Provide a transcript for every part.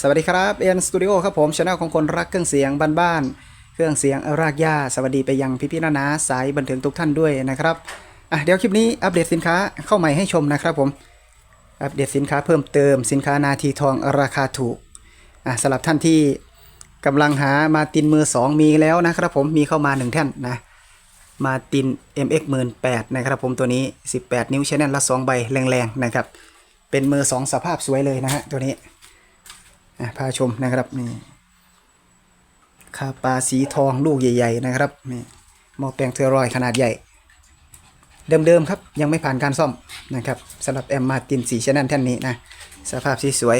สวัสดีครับเอ็นสตูดิโอครับผมช anel ของคนรักเครื่องเสียงบ้านๆเครื่องเสียงรากหญ้าสวัสดีไปยังพี่ๆนานาสายบันเทิงทุกท่านด้วยนะครับอะเดี๋ยวคลิปนี้อัปเดตสินค้าเข้าใหม่ให้ชมนะครับผมอัปเดตสินค้าเพิ่มเติมสินค้านาทีทองราคาถูกอะสำหรับท่านที่กำลังหามาตินมือ 2 มีแล้วนะครับผมมีเข้ามา 1 แท่นนะมาติน MX 1 8 0 0นะครับผมตัวนี้ 18 นิ้วชแนลละ 2 ใบแรงๆนะครับเป็นมือ 2 สภาพสวยเลยนะฮะตัวนี้ พาชมนะครับนี่คาปลาสีทองลูกใหญ่ ๆ นะครับนี่หม้อแปลงเทอรอยด์ขนาดใหญ่ เดิมๆครับยังไม่ผ่านการซ่อมนะครับสำหรับแอมมาตินสีชแนลท่านนี้นะสภาพสีสวย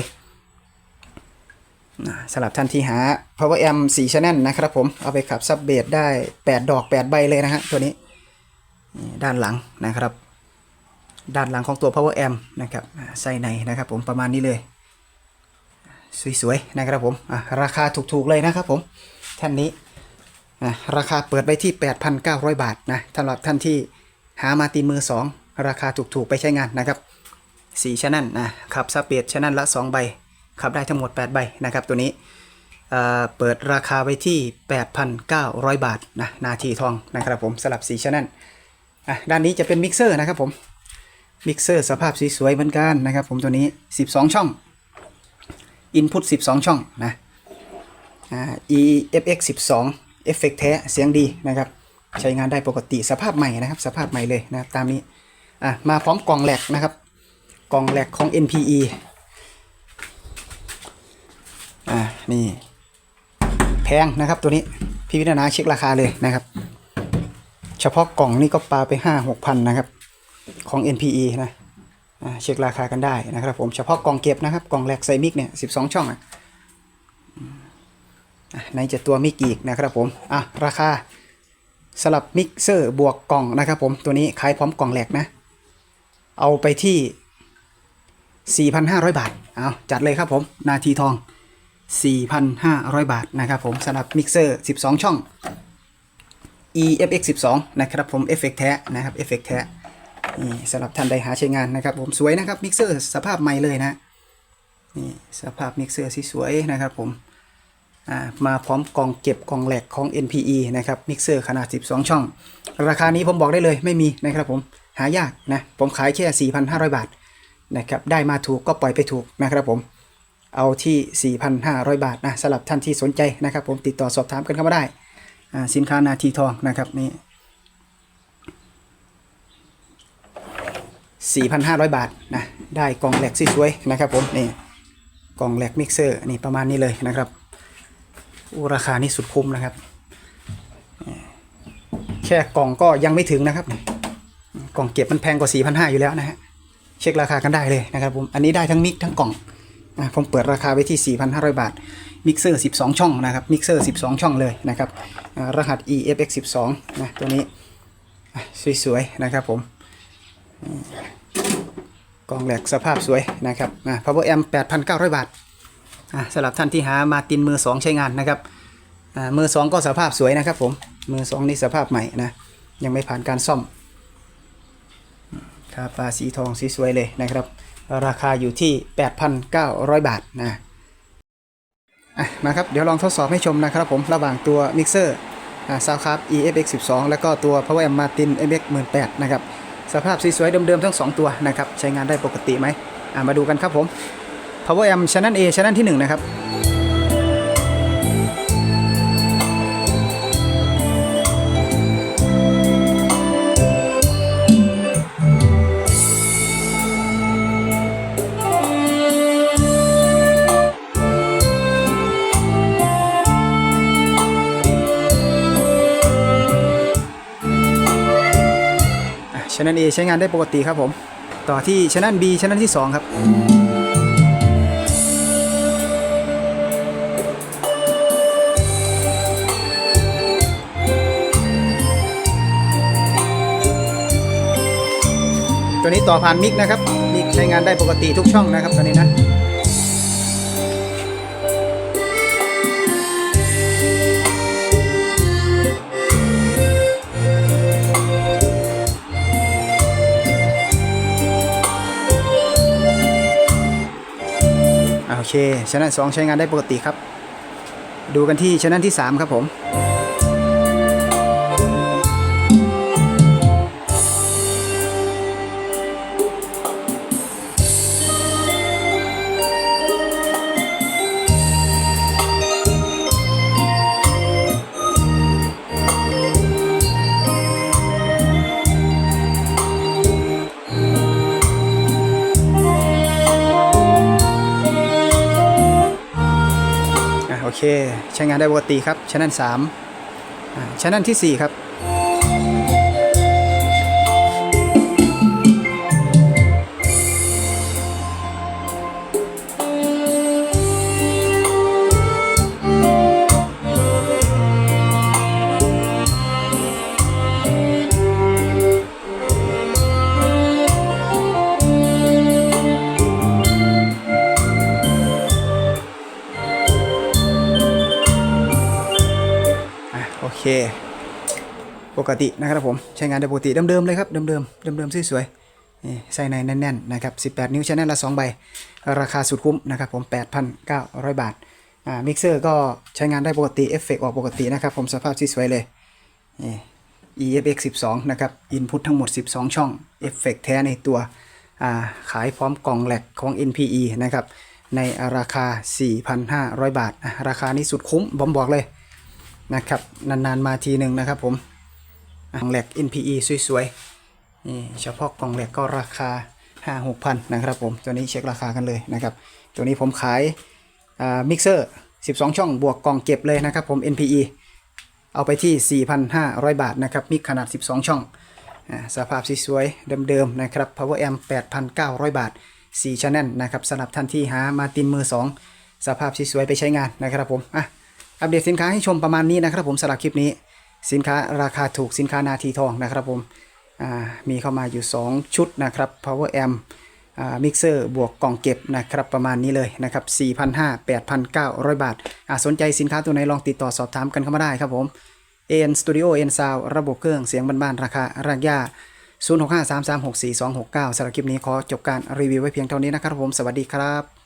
นะสำหรับท่านที่หา power amp สีชแนลนะครับผม เอาไปขับซับเบสได้ 8 ดอก 8 ใบเลยนะฮะตัวนี้ด้านหลังนะครับ ด้านหลังของตัว power amp นะครับไส้ในนะครับผมประมาณนี้เลย สวยๆนะครับผมราคาถูกๆเลยนะครับผมท่านนี้ราคาเปิดไปที่ 8,900 บาทนะสำหรับท่านที่หามาตีมือ 2 ราคาถูกๆไปใช้งานนะครับ4ชแนลนนะขับสเปียดชแนลละ 2 ใบขับได้ทั้งหมด 8 ใบนะครับตัวนี้เปิดราคาไว้ที่ 8,900 บาทนะนาทีทองนะครับผมสลับ4ชนลอะด้านนี้จะเป็นมิกเซอร์นะครับผมมิกเซอร์สภาพสวยๆเหมือนกันนะครับผมตัวนี้ 12 ช่อง Input 12 ช่องนะอ่า EFX 12 Effect แท้เสียงดีนะครับ ใช้งานได้ปกติสภาพใหม่นะครับ สภาพใหม่เลยนะตามนี้อะมาพร้อมกล่องแหลกนะครับ กล่องแหลกของ NPE อ่านี่แพงนะครับตัวนี้พี่วินานาเช็คราคาเลยนะครับ เฉพาะกล่องนี่ก็ปาไป5 6พันนะครับ ของ NPE นะ เช็คราคากันได้นะครับผมเฉพาะกล่องเก็บนะครับกล่องแหลกไซมิกเนี่ย12ช่องอ่อืมอะในจะตัวมิกอีกนะครับผมอะราคาสลับมิกเซอร์บวกกล่องนะครับผมตัวนี้ขายพร้อมกล่องแหลกนะ เอาไปที่ 4,500 บาทเอาจัดเลยครับผมนาทีทอง 4,500 บาทนะครับผมสำหรับมิกเซอร์ 12 ช่อง EFX 12 นะครับผมเอฟเฟกแท้นะครับเอฟเฟกแท้ นี่สำหรับท่านใดหาใช้งานนะครับ ผมสวยนะครับมิกเซอร์สภาพใหม่เลยนะนี่สภาพมิกเซอร์สวยนะครับผมมาพร้อมกล่องเก็บกล่องแหลกของ NPE นะครับมิกเซอร์ขนาด 12 ช่อง ราคานี้ผมบอกได้เลยไม่มีนะครับผมหายากนะผมขายแค่ 4,500 บาทนะครับได้มาถูกก็ปล่อยไปถูกนะครับผมเอาที่ 4,500 บาทนะสำหรับท่านที่สนใจนะครับ ผมติดต่อสอบถามกันเข้ามาได้สินค้านาทีทองนะครับนี่ 4,500 บาทนะได้กล่องแหลกสวยๆนะครับผมนี่กล่องแหลกมิกเซอร์นี่ประมาณนี้เลยนะครับราคานี่สุดคุ้มนะครับ แค่กล่องก็ยังไม่ถึงนะครับ กล่องเก็บมันแพงกว่า4,500อยู่แล้วนะฮะเช็คราคากันได้เลยนะครับผมอันนี้ได้ทั้งมิกทั้งกล่องอะผมเปิดราคาไว้ที่ 4,500 บาทมิกเซอร์12 ช่องนะครับมิกเซอร์12 ช่องเลยนะครับรหัส EFX 12 นะตัวนี้สวยๆนะครับผม กล่องแหลกสภาพสวยนะครับอะ Power Amp 8,900 บาทอะสำหรับท่านที่หามาตินมือ 2 ใช้งานนะครับอ่ามือ 2 ก็สภาพสวยนะครับผมมือ 2 นี่สภาพใหม่นะ ยังไม่ผ่านการซ่อมคาปลาสีทองสีสวยเลยนะครับ ราคาอยู่ที่ 8,900 บาทนะอะมาครับ เดี๋ยวลองทดสอบให้ชมนะครับผมระหว่างตัวมิกเซอร์ซาวคาร์ EFX 12 แล้วก็ตัว Power Amp Martin MX 18นะครับ สภาพสวยๆเดิมๆทั้ง 2 ตัวนะครับ ใช้งานได้ปกติไหมมาดูกันครับผม Power Amp Channel A Channel ที่ 1 นะครับ Channel A ใช้งานได้ปกติครับผม ต่อที่ Channel B Channel ที่ 2 ครับ ตัวนี้ต่อผ่านมิกนะครับมิกใช้งานได้ปกติทุกช่องนะครับตัวนี้นะ โอเคชั้นสองใช้งานได้ปกติครับ ดูกันที่ชแนที่ 3 ครับผม เค ใช้งานได้ปกติครับชั้นล3อ่าชแนนั้นที่ 4 ครับ ปกตินะครับผมใช้งานได้ปกติเดิมๆเลยครับเดิมๆเดิมๆสวยๆนี่ใส่ในแน่นๆนะครับ18 นิ้วชแนลละ2ใบราคาสุดคุ้มนะครับผม8,900 บาทอ่ามิกเซอร์ก็ใช้งานได้ปกติเอฟเฟกออกปกตินะครับผมสภาพสวยๆเลยนี่ EFX 12 นะครับ Input ทั้งหมด 12 ช่องเอฟเฟกแท้ในตัวอ่าขายพร้อมกล่องแหลกของ NPE นะครับในราคา 4,500 บาท ราคานี้สุดคุ้มผมบอกเลย นะครับนานๆมาทีหนึ่งนะครับผมกล่องแหลก NPE สวยๆนี่เฉพาะกล่องแหลกก็ราคา 5 6พันนะครับผมตัวนี้เช็คราคากันเลยนะครับตัวนี้ผมขายมิกเซอร์ 12 ช่องบวกกล่องเก็บเลยนะครับผม NPE เอาไปที่ 4,500 บาทนะครับมิกขนาด 12 ช่องอาสภาพสวยๆเดิมๆนะครับ Power Amp 8,900 บาท 4 channel นะครับสำหรับท่านที่หามาตินมือ 2 สภาพสวยๆไปใช้งานนะครับผมอะ อัปเดตสินค้าให้ชมประมาณนี้นะครับผมสำหรับคลิปนี้สินค้าราคาถูกสินค้านาทีทองนะครับผมมีเข้ามาอยู่ 2 ชุดนะครับ power amp มิกเซอร์บวกกล่องเก็บนะครับประมาณนี้เลยนะครับ4,500 8,900 บาทอ่าสนใจสินค้าตัวไหนลองติดต่อสอบถามกันเข้ามาได้ครับผม AN Studio AN Sound ระบบเครื่องเสียงบ้านๆราคารากย่า0653364269สำหรับคลิปนี้ขอจบการรีวิวไว้เพียงเท่านี้นะครับผมสวัสดีครับ